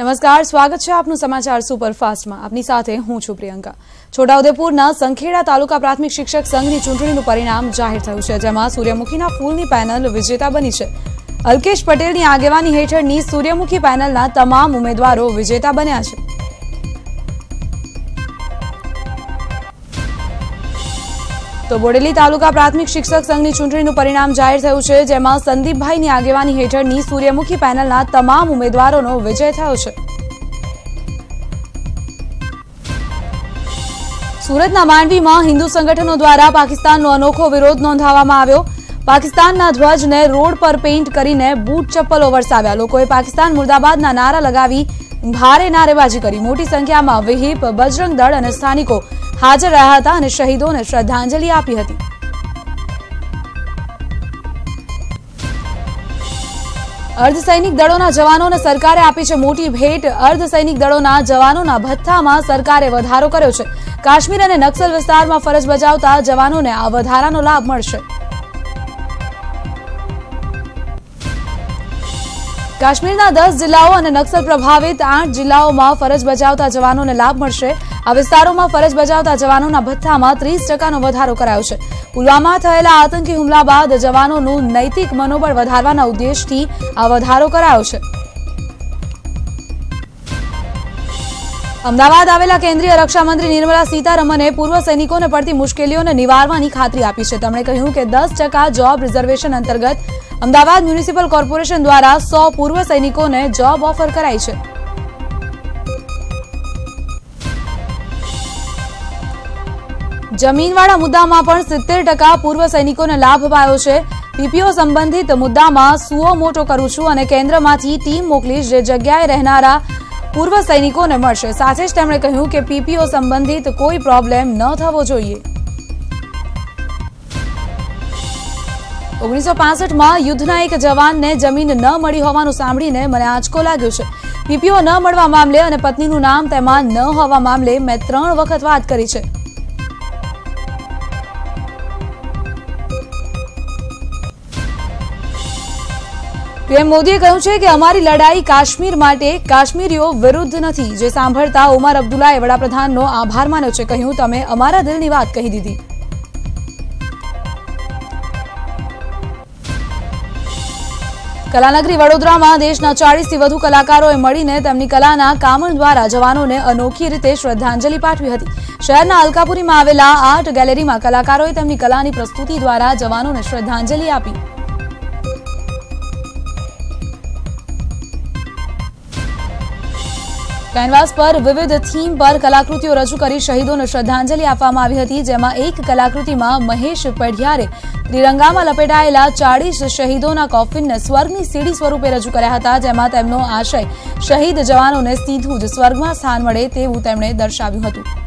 નમસ્કાર, સ્વાગત છે આપનું સમાચાર સુપરફાસ્ટમાં. આપની સાથે હું છું પ્રિયંકા. છોટાઉદેપુરના સંખેડા તાલુકા પ્રાથમિક શિક્ષક સંઘની ચૂંટણીનું પરિણામ જાહેર થયું છે, જેમાં સૂર્યમુખીના ફૂલની પેનલ વિજેતા બની છે. અલ્કેશ પટેલની આગેવાની હેઠળની સૂર્યમુખી પેનલના તમામ ઉમેદવારો વિજેતા બન્યા છે. તો બોડેલી તાલુકા પ્રાથમિક શિક્ષક સંઘની ચૂંટણીનું પરિણામ જાહેર થયું છે, જેમાં સંદીપભાઈની આગેવાની હેઠળની સૂર્યમુખી પેનલના તમામ ઉમેદવારોનો વિજય થયો છે. સુરતના માંડવીમાં હિન્દુ સંગઠનો દ્વારા પાકિસ્તાનનો અનોખો વિરોધ નોંધાવવામાં આવ્યો. પાકિસ્તાનના ધ્વજને રોડ પર પેઇન્ટ કરીને બૂટ ચપ્પલો વરસાવ્યા. લોકોએ પાકિસ્તાન મુર્દાબાદના નારા લગાવી ભારે નારેબાજી કરી. મોટી સંખ્યામાં વિહિપ બજરંગ દળ અને સ્થાનિકો હાજર રહ્યા હતા અને શહીદોને શ્રદ્ધાંજલિ આપી હતી. અર્ધસૈનિક દળોના જવાનોને સરકારે આપી છે મોટી ભેટ. અર્ધસૈનિક દળોના જવાનોના ભથ્થામાં સરકારે વધારો કર્યો છે. કાશ્મીર અને નક્સલ વિસ્તારમાં ફરજ બજાવતા જવાનોને આ વધારાનો લાભ મળશે. કાશ્મીરના દસ જિલ્લાઓ અને નક્સલ પ્રભાવિત આઠ જિલ્લાઓમાં ફરજ બજાવતા જવાનોને લાભ મળશે. આ વિસ્તારોમાં ફરજ બજાવતા જવાનોના ભથ્થામાં ત્રીસ ટકાનો વધારો કરાયો છે. પુલવામા થયેલા આતંકી હુમલા બાદ જવાનોનું નૈતિક મનોબળ વધારવાના ઉદ્દેશથી આ વધારો કરાયો છે. અમદાવાદ આવેલા કેન્દ્રીય રક્ષામંત્રી નિર્મલા સીતારમણે પૂર્વ સૈનિકોને પડતી મુશ્કેલીઓને નિવારવાની ખાતરી આપી છે. તેમણે કહ્યું કે દસ ટકા જોબ રિઝર્વેશન અંતર્ગત અમદાવાદ મ્યુનિસિપલ કોર્પોરેશન દ્વારા સો પૂર્વ સૈનિકોને જોબ ઓફર કરાઈ છે. જમીનવાળા મુદ્દામાં પણ સિત્તેર ટકા પૂર્વ સૈનિકોને લાભ અપાયો છે. પીપીઓ સંબંધિત મુદ્દામાં સુઓ મોટો કરું છું અને કેન્દ્રમાંથી ટીમ મોકલીશ જે જગ્યાએ રહેનારા પૂર્વ સૈનિકોને મળશે. સાથે જ તેમણે કહ્યું કે પીપીઓ સંબંધિત કોઈ પ્રોબ્લેમ ન થવો જોઈએ. ઓગણીસો પાસઠમાં યુદ્ધના એક જવાનને જમીન ન મળી હોવાનું સાંભળીને મને આંચકો લાગ્યો છે. પીપીઓ ન મળવા મામલે અને પત્નીનું નામ તેમાં ન હોવા મામલે મેં ત્રણ વખત વાત કરી છે. પીએમ મોદીએ કહ્યું છે કે અમારી લડાઈ કાશ્મીર માટે કાશ્મીરીઓ વિરુદ્ધ નથી, જે સાંભળતા ઉમર અબ્દુલ્લાએ વડાપ્રધાનનો આભાર માન્યો છે. કહ્યું, તમે અમારા દિલની વાત કહી દીધી. કલાનગરી વડોદરામાં દેશના ચાળીસથી વધુ કલાકારોએ મળીને તેમની કલાના કામણ દ્વારા જવાનોને અનોખી રીતે શ્રદ્ધાંજલિ પાઠવી હતી. શહેરના અલકાપુરીમાં આવેલા આર્ટ ગેલેરીમાં કલાકારોએ તેમની કલાની પ્રસ્તુતિ દ્વારા જવાનોને શ્રદ્ધાંજલિ આપી. કેનવાસ પર વિવિધ થીમ પર કલાકૃતિઓ રજૂ કરી શહીદોને શ્રદ્ધાંજલિ આપવામાં આવી હતી, જેમાં એક કલાકૃતિમાં મહેશ પઢિયારે ત્રિરંગામાં લપેટાયેલા ચાળીસ શહીદોના કોફિનને સ્વર્ગની સીડી સ્વરૂપે રજૂ કર્યા હતા, જેમાં તેમનો આશય શહીદ જવાનોને સીધું જ સ્વર્ગમાં સ્થાન મળે તેવું તેમણે દર્શાવ્યું હતું.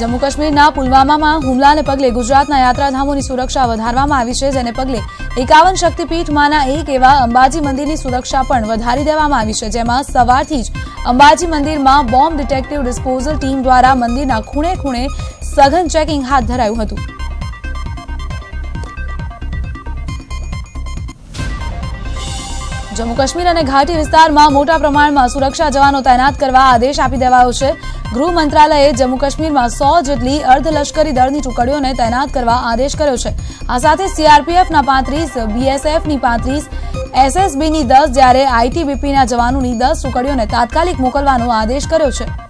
જમ્મુ કાશ્મીરના પુલવામામાં હુમલાને પગલે ગુજરાતના યાત્રાધામોની સુરક્ષા વધારવામાં આવી છે, જેને પગલે એકાવન શક્તિપીઠમાંના એક એવા અંબાજી મંદિરની સુરક્ષા પણ વધારી દેવામાં આવી છે, જેમાં સવારથી જ અંબાજી મંદિરમાં બોમ્બ ડિટેક્ટિવ ડિસ્પોઝલ ટીમ દ્વારા મંદિરના ખૂણે ખૂણે સઘન ચેકિંગ હાથ ધરાયું હતું. જમ્મુ કાશ્મીર અને ઘાટી વિસ્તારમાં મોટા પ્રમાણમાં સુરક્ષા જવાનો તૈનાત કરવા આદેશ આપી દેવાયો છે. ગૃહ મંત્રાલયે જમ્મુ કાશ્મીરમાં સો જેટલી અર્ધલશ્કરી દળની ટુકડીઓને તૈનાત કરવા આદેશ કર્યો છે. આ સાથે સીઆરપીએફના પાંત્રીસ બીએસએફની પાંત્રીસ એસએસબીની દસ, જ્યારે આઈટીબીપીના જવાનોની દસ ટુકડીઓને તાત્કાલિક મોકલવાનો આદેશ કર્યો છે.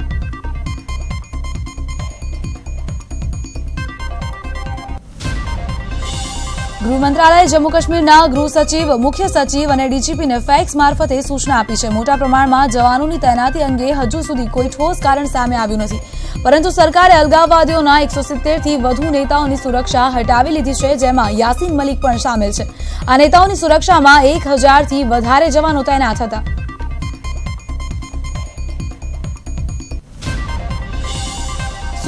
ગૃહ મંત્રાલયે જમ્મુ કાશ્મીરના ગૃહ સચિવ, મુખ્ય સચિવ અને ડીજીપીને ફેક્સ મારફતે સૂચના આપી છે. મોટા પ્રમાણમાં જવાનોની તૈનાતી અંગે હજુ સુધી કોઈ ઠોસ કારણ સામે આવ્યું નથી. પરંતુ સરકારે અલગાવવાદીઓના એકસો સિત્તેરથી વધુ નેતાઓની સુરક્ષા હટાવી લીધી છે, જેમાં યાસીન મલિક પણ સામેલ છે. આ નેતાઓની સુરક્ષામાં એક હજારથી વધારે જવાનો તૈનાત હતા.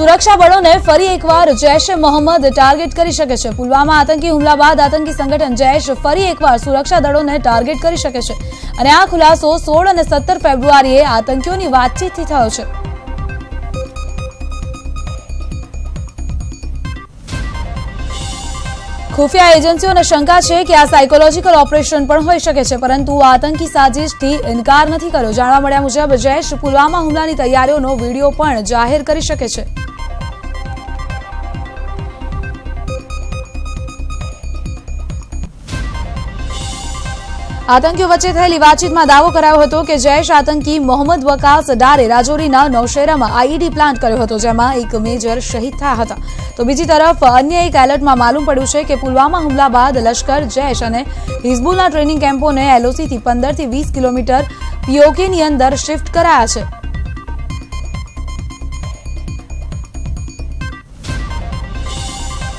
સુરક્ષા બળોને ફરી એકવાર જૈશ મોહમ્મદ ટાર્ગેટ કરી શકે છે. પુલવામા આતંકી હુમલા બાદ આતંકી સંગઠન જૈશ ફરી એકવાર સુરક્ષા દળોને ટાર્ગેટ કરી શકે છે. અને આ ખુલાસો સોળ અને સત્તર ફેબ્રુઆરીએ આતંકીઓની વાતચીતથી થયો છે. ખુફિયા એજન્સીઓને શંકા છે કે આ સાયકોલોજીકલ ઓપરેશન પણ હોઈ શકે છે, પરંતુ આતંકી સાજિશથી ઇનકાર નથી કર્યો. જાણવા મળ્યા મુજબ જૈશ પુલવામા હુમલાની તૈયારીઓનો વીડિયો પણ જાહેર કરી શકે છે. આતંકીઓ વચ્ચે થયેલી વાતચીતમાં દાવો કરાયો હતો કે જૈશ આતંકી મોહમ્મદ વકાસ ડારે રાજૌરીના નૌશેરામાં આઈઈડી પ્લાન્ટ કર્યો હતો, જેમાં એક મેજર શહીદ થયા હતા. તો બીજી તરફ અન્ય એક એલર્ટમાં માલુમ પડ્યું છે કે પુલવામા હુમલા બાદ લશ્કર જૈશ અને હિઝબુલના ટ્રેનિંગ કેમ્પોને એલઓસીથી પંદરથી વીસ કિલોમીટર પીઓકેની અંદર શિફ્ટ કરાયા છે.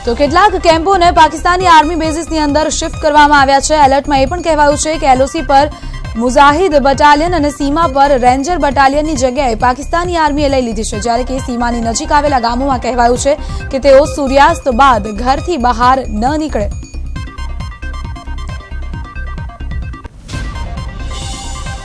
તો કેટલાક કેમ્પોને પાકિસ્તાની આર્મી બેઝિસની અંદર શિફ્ટ કરવામાં આવ્યા છે. એલર્ટમાં એ પણ કહેવાયું છે કે એલઓસી પર મુઝાહિદ બટાલિયન અને સીમા પર રેન્જર બટાલિયનની જગ્યાએ પાકિસ્તાની આર્મીએ લઈ લીધી છે. જ્યારે કે સીમાની નજીક આવેલા ગામોમાં કહેવાયું છે કે તેઓ સૂર્યાસ્ત બાદ ઘરથી બહાર ન નીકળે.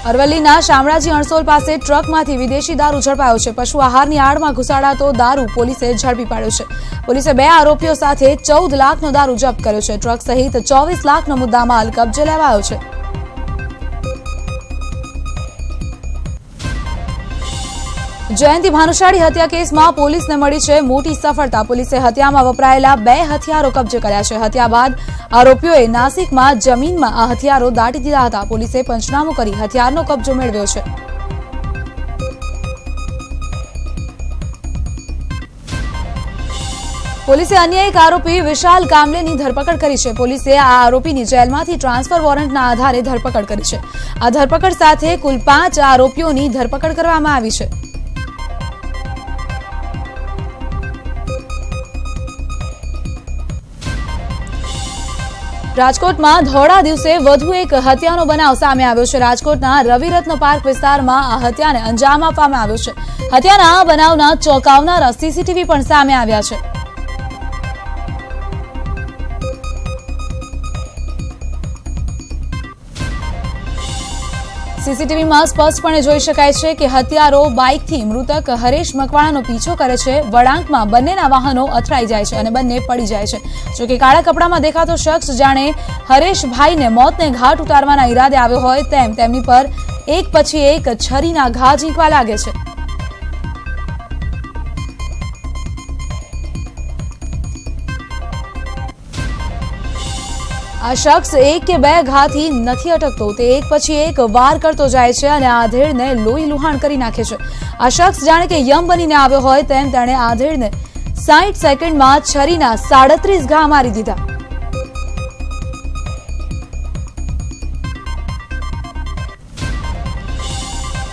અરવલ્લીના શામળાજી અણસોલ પાસે ટ્રકમાંથી વિદેશી દારૂ ઝડપાયો છે. પશુ આહારની આડમાં ઘુસાડાતો દારૂ પોલીસે ઝડપી પાડ્યો છે. પોલીસે બે આરોપીઓ સાથે ચૌદ લાખનો દારૂ જપ્ત કર્યો છે. ટ્રક સહિત ચોવીસ લાખનો મુદ્દામાલ કબજે લેવાયો છે. જયંતિ ભાનુશાળી હત્યા કેસમાં પોલીસને મળી છે મોટી સફળતા. પોલીસે હત્યામાં વપરાયેલા બે હથિયારો કબજે કર્યા છે. હત્યા બાદ આરોપીઓએ નાસિકમાં જમીનમાં આ હથિયારો દાટી દીધા હતા. પોલીસે પંચનામું કરી હથિયારનો કબજો મેળવ્યો છે. પોલીસે અન્ય એક આરોપી વિશાલ કામલેની ધરપકડ કરી છે. પોલીસે આ આરોપીની જેલમાંથી ટ્રાન્સફર વોરંટના આધારે ધરપકડ કરી છે. આ ધરપકડ સાથે કુલ પાંચ આરોપીઓની ધરપકડ કરવામાં આવી છે. રાજકોટમાં ધોળા દિવસે વધુ એક હત્યાનો બનાવ સામે આવ્યો છે. રાજકોટના રવિરત્ન પાર્ક વિસ્તારમાં આ હત્યાને અંજામ આપવામાં આવ્યો છે. હત્યાના બનાવના ચોંકાવનારા સીસીટીવી પણ સામે આવ્યા છે. સીસીટીવીમાં સ્પષ્ટપણે જોઈ શકાય છે કે હત્યારો બાઇકથી મૃતક હરેશ મકવાણાનો પીછો કરે છે. વળાંકમાં બંનેના વાહનો અથડાઈ જાય છે અને બંને પડી જાય છે. જોકે કાળા કપડામાં દેખાતો શખ્સ જાણે હરેશભાઈને મોતને ઘાટ ઉતારવાના ઈરાદે આવ્યો હોય તેમ તેમની પર એક પછી એક છરીના ઘા ઝીંકવા લાગે છે. આ શખ્સ એક કે બે ઘાથી નથી અટકતો. તે એક પછી એક વાર કરતો જાય છે અને આધેડને લોહી લુહાણ કરી નાખે છે. આ શખ્સ જાણે કે યમ બનીને આવ્યો હોય તેમ તેણે આધેડને સાઠ સેકન્ડમાં છરીના સાડત્રીસ ઘા મારી દીધા.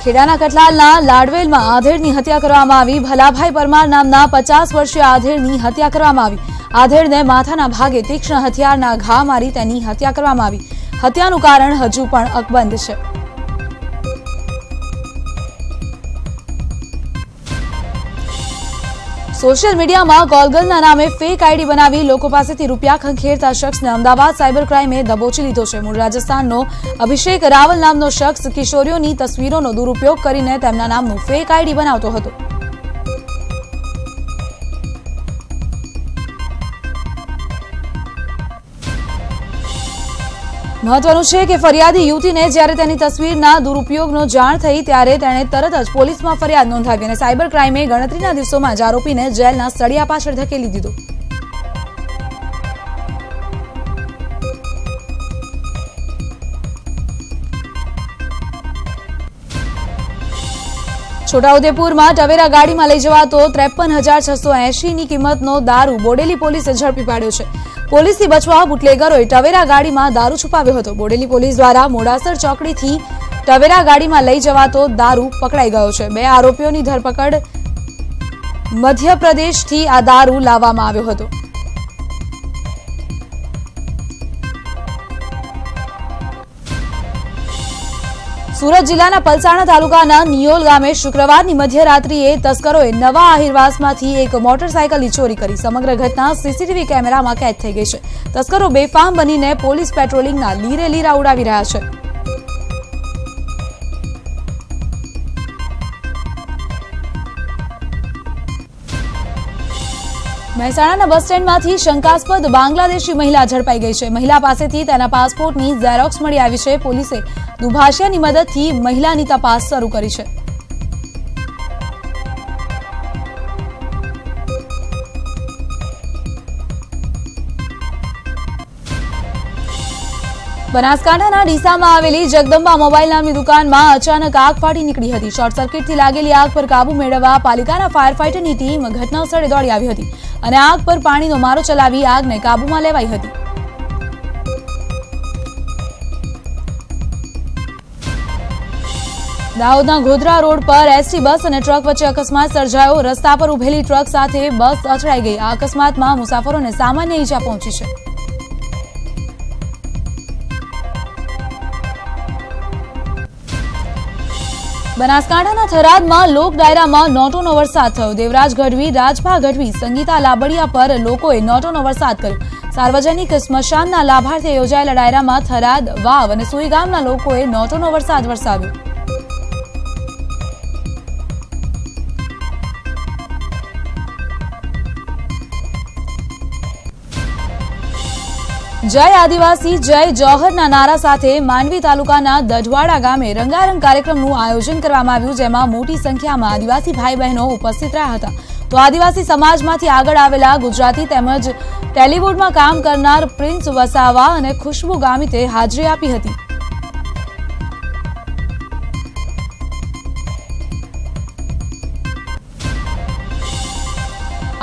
ખેડાના કટલાલના લાડવેલમાં આધેડની હત્યા કરવામાં આવી. ભલાભાઈ પરમાર નામના પચાસ વર્ષીય આધેડની હત્યા કરવામાં આવી. આધેડને માથાના ભાગે તીક્ષ્ણ હથિયારના ઘા મારી તેની હત્યા કરવામાં આવી. હત્યાનું કારણ હજુ પણ અકબંધ છે. સોશિયલ મીડિયામાં કોલગલના નામે ફેક આઈડી બનાવી લોકો પાસેથી રૂપિયા ખંખેરતા શખ્સને અમદાવાદ સાયબર ક્રાઇમે દબોચી લીધો છે. મૂળ રાજસ્થાનનો અભિષેક રાવલ નામનો શખ્સ કિશોરીઓની તસવીરોનો દુરુપયોગ કરીને તેમના નામનું ફેક આઈડી બનાવતો હતો. મહત્વનું છે કે ફરિયાદી યુવતીને જ્યારે તેની તસવીરના દુરુપયોગનો જાણ થઈ ત્યારે તેણે તરત જ પોલીસમાં ફરિયાદ નોંધાવી અને સાયબર ક્રાઇમે ગણતરીના દિવસોમાં જ આરોપીને જેલના સળિયા પાછળ ધકેલી દીધો. છોટાઉદેપુરમાં ટવેરા ગાડીમાં લઈ જવાતો ત્રેપન હજાર છસો એંશીની કિંમતનો દારૂ બોડેલી પોલીસે ઝડપી પાડ્યો છે. પોલીસથી બચવા બુટલેગરોએ ટવેરા ગાડીમાં દારૂ છુપાવ્યો હતો. બોડેલી પોલીસ દ્વારા મોડાસર ચોકડીથી ટવેરા ગાડીમાં લઈ જવાતો દારૂ પકડાઈ ગયો છે. બે આરોપીઓની ધરપકડ મધ્યપ્રદેશથી આ દારૂ લાવવામાં આવ્યો હતો. સુરત જિલ્લાના પલસાણા તાલુકાના નિયોલ ગામે શુક્રવારની મધ્યરાત્રિએ તસ્કરોએ નવા આહિરવાસમાંથી એક મોટરસાયકલની ચોરી કરી. સમગ્ર ઘટના સીસીટીવી કેમેરામાં કેદ થઈ ગઈ છે. તસ્કરો બેફામ બનીને પોલીસ પેટ્રોલિંગના લીરે લીરા ઉડાવી રહ્યા છે. મહેસાણાના બસ સ્ટેન્ડમાંથી શંકાસ્પદ બાંગ્લાદેશી મહિલા ઝડપાઈ ગઈ છે. મહિલા પાસેથી તેના પાસપોર્ટની ઝેરોક્સ મળી આવી છે. પોલીસે દુભાષિયાની મદદથી મહિલાની તપાસ શરૂ કરી છે. બનાસકાંઠાના ડીસામાં આવેલી જગદંબા મોબાઈલ નામની દુકાનમાં અચાનક આગ ફાટી નીકળી હતી. શોર્ટ સર્કિટથી લાગેલી આગ પર કાબુ મેળવવા પાલિકાના ફાયર ફાઈટરની ટીમ ઘટનાસ્થળે દોડી આવી હતી અને આગ પર પાણીનો મારો ચલાવી આગને કાબુમાં લેવાઈ હતી. દાહોદના ગોધરા રોડ પર એસટી બસ અને ટ્રક વચ્ચે અકસ્માત સર્જાયો. રસ્તા પર ઉભેલી ટ્રક સાથે બસ અથડાઈ ગઈ. આ અકસ્માતમાં મુસાફરોને સામાન્ય ઈજા પહોંચી છે. બનાસકાંઠાના થરાદમાં લોક ડાયરામાં નોટોનો વરસાદ થયો. દેવરાજ ગઢવી, રાજભા ગઢવી, સંગીતા લાબડિયા પર લોકોએ નોટોનો વરસાદ કર્યો. સાર્વજનિક સ્મશાનના લાભાર્થે યોજાયેલા ડાયરામાં થરાદ વાવ અને સુઈ ગામના લોકોએ નોટોનો વરસાદ વરસાવ્યો. જય આદિવાસી, જય જોહરના નારા સાથે માંડવી તાલુકાના દઢવાડા ગામે રંગારંગ કાર્યક્રમનું આયોજન કરવામાં આવ્યું, જેમાં મોટી સંખ્યામાં આદિવાસી ભાઈ બહેનો ઉપસ્થિત રહ્યા હતા. તો આદિવાસી સમાજમાંથી આગળ આવેલા ગુજરાતી તેમજ ટેલિવુડમાં કામ કરનાર પ્રિન્સ વસાવા અને ખુશ્બુ ગામિતે હાજરી આપી હતી.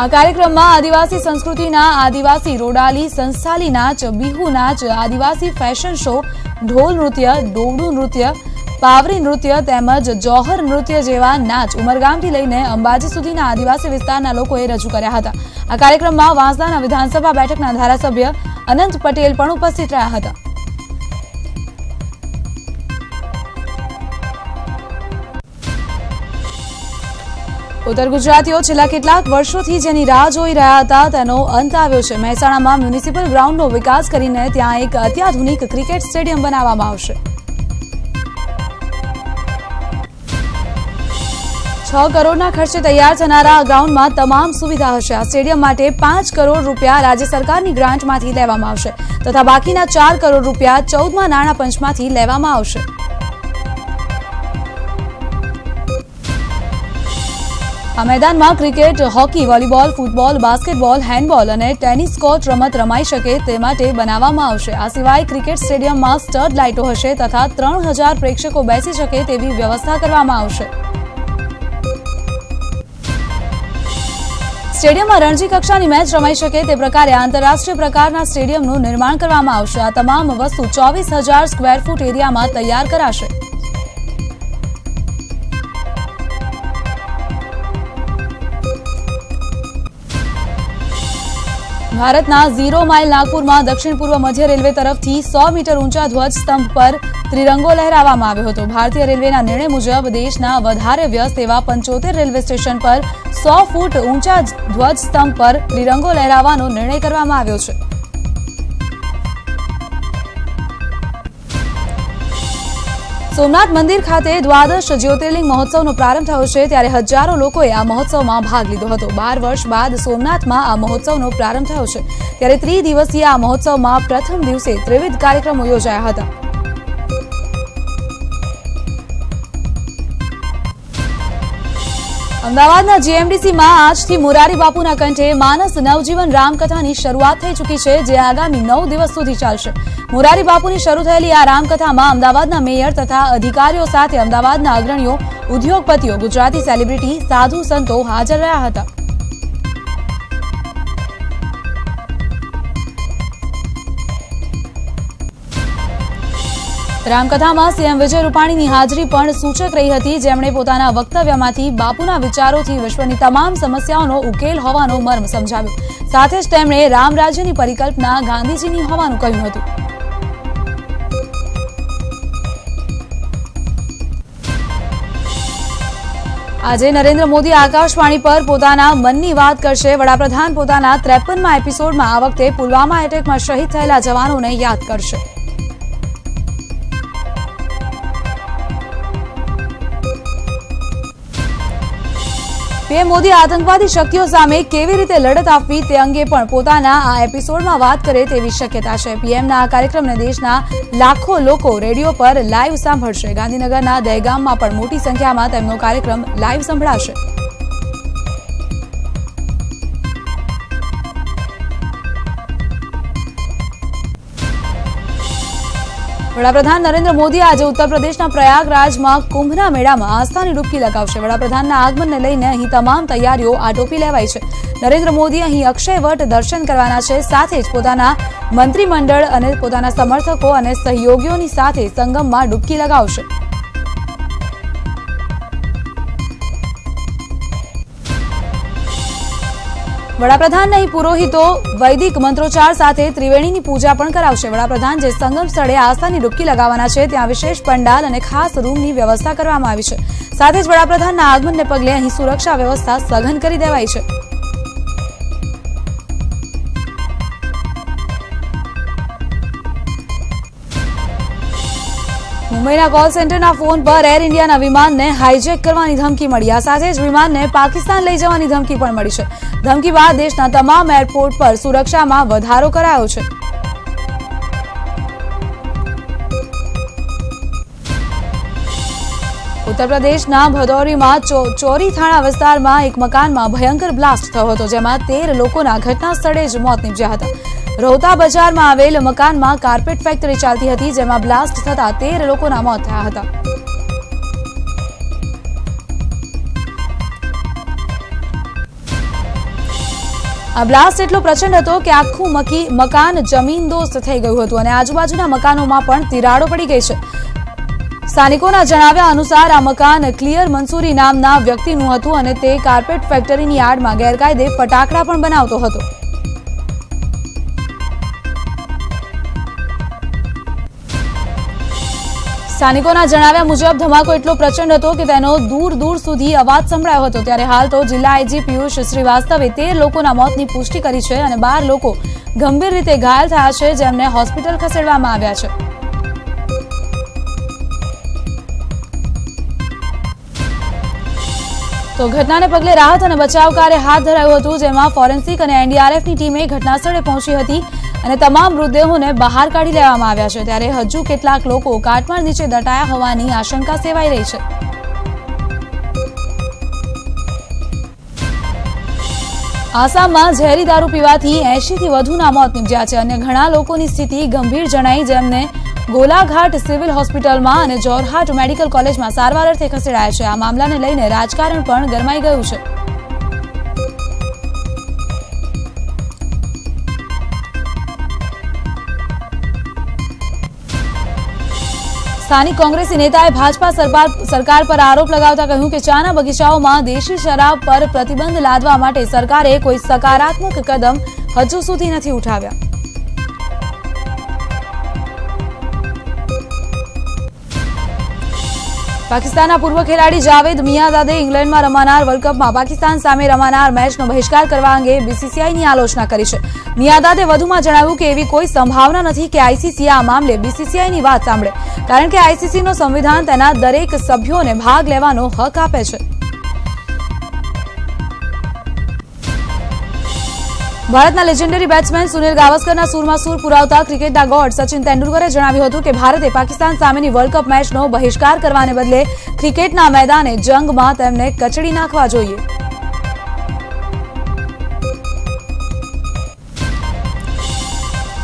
આ કાર્યક્રમમાં આદિવાસી સંસ્કૃતિના આદિવાસી રોડાલી સંસ્થાલી નાચ બિહુ નાચ આદિવાસી ફેશન શો, ઢોલ નૃત્ય ડોડું નૃત્ય, પાવરી નૃત્ય તેમજ જોહર નૃત્ય જેવા નાચ ઉમરગામથી લઈને અંબાજી સુધીના આદિવાસી વિસ્તારના લોકોએ રજૂ કર્યા હતા. આ કાર્યક્રમમાં વાંસદાના વિધાનસભા બેઠકના ધારાસભ્ય અનંત પટેલ પણ ઉપસ્થિત રહ્યા હતા. ઉત્તર ગુજરાતીઓ છેલ્લા કેટલાક વર્ષોથી જેની રાહ જોઈ રહ્યા હતા, તેનો અંત આવ્યો છે. મહેસાણામાં મ્યુનિસિપલ ગ્રાઉન્ડનો વિકાસ કરીને ત્યાં એક અત્યાધુનિક ક્રિકેટ સ્ટેડિયમ બનાવવામાં આવશે. છ કરોડના ખર્ચે તૈયાર થનારા આ ગ્રાઉન્ડમાં તમામ સુવિધા હશે. આ સ્ટેડિયમ માટે પાંચ કરોડ રૂપિયા રાજ્ય સરકારની ગ્રાન્ટમાંથી લેવામાં આવશે તથા બાકીના ચાર કરોડ રૂપિયા ચૌદમાં નાણાં પંચમાંથી લેવામાં આવશે. આ મેદાનમાં cricket, hockey, volleyball, football, basketball, handball અને ટેનિસ કોર્ટ રમત રમાઈ શકે તે માટે બનાવવામાં આવશે. આ સિવાય ક્રિકેટ સ્ટેડિયમમાં સ્ટડ લાઇટો હશે તથા ત્રણ હજાર પ્રેક્ષકો બેસી શકે તેવી વ્યવસ્થા કરવામાં આવશે. સ્ટેડિયમમાં રણજી કક્ષાની મેચ રમાઈ શકે તે પ્રકારે આંતરરાષ્ટ્રીય પ્રકારના સ્ટેડિયમનું નિર્માણ કરવામાં આવશે. આ તમામ વસ્તુ ચોવીસ હજાર સ્ક્વેર ફૂટ એરિયામાં તૈયાર કરાશે. ભારતના ઝીરો માઇલ નાગપુરમાં દક્ષિણ પૂર્વ મધ્ય રેલવે તરફથી સો મીટર ઊંચા ધ્વજ સ્તંભ પર ત્રિરંગો લહેરાવવામાં આવ્યો હતો. ભારતીય રેલવેના નિર્ણય મુજબ દેશના વધારે વ્યસ્ત એવા પંચોતેર રેલવે સ્ટેશન પર સો ફૂટ ઊંચા ધ્વજ સ્તંભ પર ત્રિરંગો લહેરાવવાનો નિર્ણય કરવામાં આવ્યો છે. સોમનાથ મંદિર ખાતે દ્વાદશ જ્યોતિર્લિંગ મહોત્સવનો પ્રારંભ થયો છે ત્યારે હજારો લોકોએ આ મહોત્સવમાં ભાગ લીધો હતો. બાર વર્ષ બાદ સોમનાથમાં આ મહોત્સવનો પ્રારંભ થયો છે. ત્યારે ત્રિદિવસીય આ મહોત્સવમાં પ્રથમ દિવસે ત્રિવિધ કાર્યક્રમો યોજાયા હતા. અમદાવાદના જીએમડીસીમાં આજથી મોરારી બાપુના કંઠે માનસ નવજીવન રામકથાની શરૂઆત થઈ ચૂકી છે, જે આગામી નવ દિવસ સુધી ચાલશે. મોરારી બાપુની શરૂ થયેલી આ રામકથામાં અમદાવાદના મેયર તથા અધિકારીઓ સાથે અમદાવાદના અગ્રણીઓ, ઉદ્યોગપતિઓ, ગુજરાતી સેલિબ્રિટી, સાધુ સંતો હાજર રહ્યા હતા. રામકથામાં સીએમ વિજય રૂપાણીની હાજરી પણ સૂચક રહી હતી. જેમણે પોતાના વક્તવ્યમાંથી બાપુના વિચારોથી વિશ્વની તમામ સમસ્યાઓનો ઉકેલ હોવાનો મર્મ સમજાવ્યો. સાથે જ તેમણે રામ રાજ્યની પરિકલ્પના ગાંધીજીની હોવાનું કહ્યું હતું. આજે નરેન્દ્ર મોદી આકાશવાણી પર પોતાના મનની વાત કરશે. વડાપ્રધાન પોતાના ત્રેપનમાં એપિસોડમાં આ વખતે પુલવામા એટેકમાં શહીદ થયેલા જવાનોને યાદ કરશે. પીએમ મોદી આતંકવાદી શક્તિઓ સામે કેવી રીતે લડત આપવી તે અંગે પણ પોતાના આ એપિસોડમાં વાત કરે તેવી શક્યતા છે. પીએમના આ કાર્યક્રમને દેશના લાખો લોકો રેડિયો પર લાઈવ સાંભળશે. ગાંધીનગરના દહેગામમાં પણ મોટી સંખ્યામાં તેમનો કાર્યક્રમ લાઈવ સંભળાશે. વડાપ્રધાન નરેન્દ્ર મોદી આજે ઉત્તર પ્રદેશના પ્રયાગરાજમાં કુંભના મેળામાં આસ્થાની ડૂબકી લગાવશે. વડાપ્રધાનના આગમનને લઈને અહીં તમામ તૈયારીઓ આટોપી લેવાઈ છે. નરેન્દ્ર મોદી અહીં અક્ષયવટ દર્શન કરવાના છે, સાથે જ પોતાના મંત્રીમંડળ અને પોતાના સમર્થકો અને સહયોગીઓની સાથે સંગમમાં ડૂબકી લગાવશે. વડાપ્રધાન નહીં, પુરોહિતો, વૈદિક મંત્રોચ્ચાર સાથે ત્રિવેણીની પૂજા પણ કરાવશે. વડાપ્રધાન જે સંગમ સ્થળે આસ્થાની ડૂબકી લગાવવાના છે, ત્યાં વિશેષ પંડાલ અને ખાસ રૂમની વ્યવસ્થા કરવામાં આવી છે. સાથે જ વડાપ્રધાનના આગમનને પગલે અહીં સુરક્ષા વ્યવસ્થા સઘન કરી દેવાઈ છે. મુંબઈના કોલ સેન્ટરના ફોન પર એર ઇન્ડિયાના વિમાનને હાઇજેક કરવાની ધમકી મળી. આ સાથે જ વિમાનને પાકિસ્તાન લઈ જવાની ધમકી પણ મળી છે. ધમકી બાદ દેશના તમામ એરપોર્ટ પર સુરક્ષામાં વધારો કરાયો છે. ઉત્તર પ્રદેશના ભદૌરીમાં ચોરી થાણા વિસ્તારમાં એક મકાનમાં ભયંકર બ્લાસ્ટ થયો હતો, જેમાં તેર લોકોના ઘટના સ્થળે જ મોત નીપજ્યા હતા. રોહતા બજારમાં આવેલ મકાનમાં કાર્પેટ ફેક્ટરી ચાલતી હતી, જેમાં બ્લાસ્ટ થતા તેર લોકોના મોત થયા હતા. આ બ્લાસ્ટ એટલો પ્રચંડ હતો કે આખું મકી, મકાન જમીનદોસ્ત થઈ ગયું હતું અને આજુબાજુના મકાનોમાં પણ તિરાડો પડી ગઈ છે. સ્થાનિકોના જણાવ્યા અનુસાર આ મકાન ક્લિયર મંસૂરી નામના વ્યક્તિનું હતું અને તે કાર્પેટ ફેક્ટરીની આડમાં ગેરકાયદે ફટાકડા પણ બનાવતો હતો. સ્થાનિકોના જણાવ્યા મુજબ ધમાકો એટલો પ્રચંડ હતો કે તેનો દૂર દૂર સુધી અવાજ સંભળાયો હતો. ત્યારે હાલ તો જિલ્લા આઈજી પિયુષ શ્રીવાસ્તવે તેર લોકોના મોતની પુષ્ટિ કરી છે અને બાર લોકો ગંભીર રીતે ઘાયલ થયા છે જેમને હોસ્પિટલ ખસેડવામાં આવ્યા છે. તો ઘટનાને પગલે રાહત અને બચાવ કાર્ય હાથ ધરાયું હતું, જેમાં ફોરેન્સિક અને એનડીઆરએફની ટીમે ઘટનાસ્થળે પહોંચી હતી અને તમામ મૃતદેહોને બહાર કાઢી લેવામાં આવ્યા છે. ત્યારે હજુ કેટલાક લોકો કાટમાળ નીચે દટાયા હોવાની આશંકા સેવાઈ રહી છે. આસામમાં ઝેરી દારૂ પીવાથી એંશીથી વધુના મોત નીપજ્યા છે. અને ઘણા લોકોની સ્થિતિ ગંભીર જણાઈ, જેમને ગોલાઘાટ સિવિલ હોસ્પિટલમાં અને જોરહાટ મેડિકલ કોલેજમાં સારવાર અર્થે ખસેડાયા છે. આ મામલાને લઈને રાજકારણ પણ ગરમાઈ ગયું છે. સ્થાનિક કોંગ્રેસી નેતાએ ભાજપા સરકાર પર આરોપ લગાવતા કહ્યું કે ચાના બગીચાઓમાં દેશી શરાબ પર પ્રતિબંધ લાદવા માટે સરકારે કોઈ સકારાત્મક કદમ હજુ સુધી નથી ઉઠાવ્યા. પાકિસ્તાનના પૂર્વ ખેલાડી જાવેદ મિયાદાદે ઇંગ્લેન્ડમાં રમાનાર વર્લ્ડ કપમાં પાકિસ્તાન સામે રમાનાર મેચનો બહિષ્કાર કરવા અંગે બીસીસીઆઈની આલોચના કરી છે. મિયાદાદે વધુમાં જણાવ્યું કે એવી કોઈ સંભાવના નથી કે આઈસીસી આ મામલે બીસીસીઆઈની વાત સાંભળે, કારણ કે આઈસીસીનું સંવિધાન તેના દરેક સભ્યોને ભાગ લેવાનો હક આપે છે. ભારતના લેજેન્ડરી બેટ્સમેન સુનિલ ગાવસ્કરના સૂરમાં સૂર પુરાવતા ક્રિકેટના ગોડ સચિન તેંડુલકરે જણાવ્યું હતું કે ભારતે પાકિસ્તાન સામેની વર્લ્ડ કપ મેચનો બહિષ્કાર કરવાને બદલે ક્રિકેટના મેદાને જંગમાં તેમને કચડી નાખવા જોઈએ.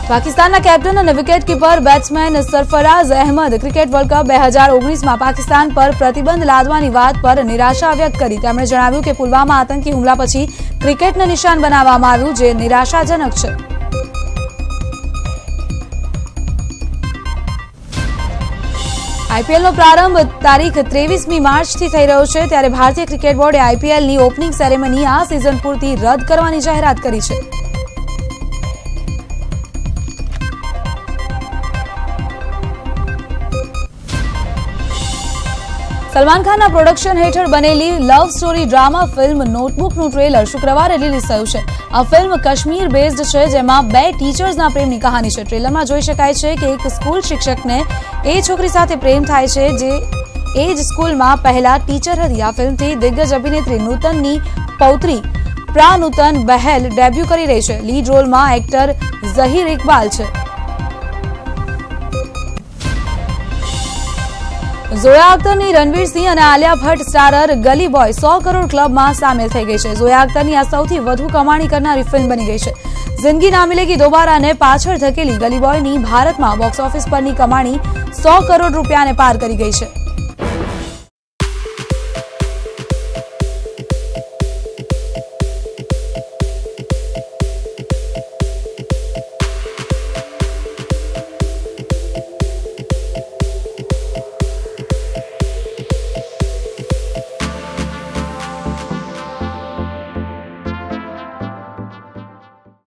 પાકિસ્તાનના કેપ્ટન અને wicket keeper batsman Sarfaraz Ahmed cricket world cup બે હજાર ઓગણીસમાં પાકિસ્તાન પર પ્રતિબંધ લાદવાની વાત પર નિરાશા વ્યક્ત કરી. તેમણે જણાવ્યું કે પુલવામા આતંકી હુમલા પછી ક્રિકેટને નિશાન બનાવવામાં આવ્યું, જે નિરાશાજનક છે. આઈપીએલનો પ્રારંભ તારીખ ત્રેવીસમી માર્ચથી થઈ રહ્યો છે, ત્યારે ભારતીય ક્રિકેટ બોર્ડે આઈપીએલની ઓપનિંગ સેરેમની આ સિઝન પૂરતી રદ કરવાની જાહેરાત કરી છે. સલમાન ખાનના પ્રોડક્શન હેઠળ બનેલી લવ સ્ટોરી ડ્રામા ફિલ્મ નોટબુકનું ટ્રેલર શુક્રવારે રિલીઝ થયું છે. આ ફિલ્મ કાશ્મીર બેઝડ છે, જેમાં બે ટીચર્સના પ્રેમની કહાની છે. ટ્રેલરમાં જોઈ શકાય છે કે એક સ્કૂલ શિક્ષકને એ છોકરી સાથે પ્રેમ થાય છે, જે એ જ સ્કૂલમાં પહેલા ટીચર હતી. આ ફિલ્મથી દિગ્ગજ અભિનેત્રી નૂતનની પૌત્રી પ્રા નૂતન બહેલ ડેબ્યુ કરી રહી છે. લીડ રોલમાં એક્ટર ઝહીર ઇકબાલ છે. ઝોયા અખ્તરની રણવીર સિંહ અને આલિયા ભટ્ટ સ્ટારર ગલી બોય સો કરોડ ક્લબમાં સામેલ થઈ ગઈ છે. ઝોયા અખ્તરની આ સૌથી વધુ કમાણી કરનારી ફિલ્મ બની ગઈ છે. જિંદગી ના મિલેગી દોબારાને પાછળ ધકેલી ગલી બોયની ભારતમાં બોક્સ ઓફિસ પરની કમાણી સો કરોડ રૂપિયાને પાર કરી ગઈ છે.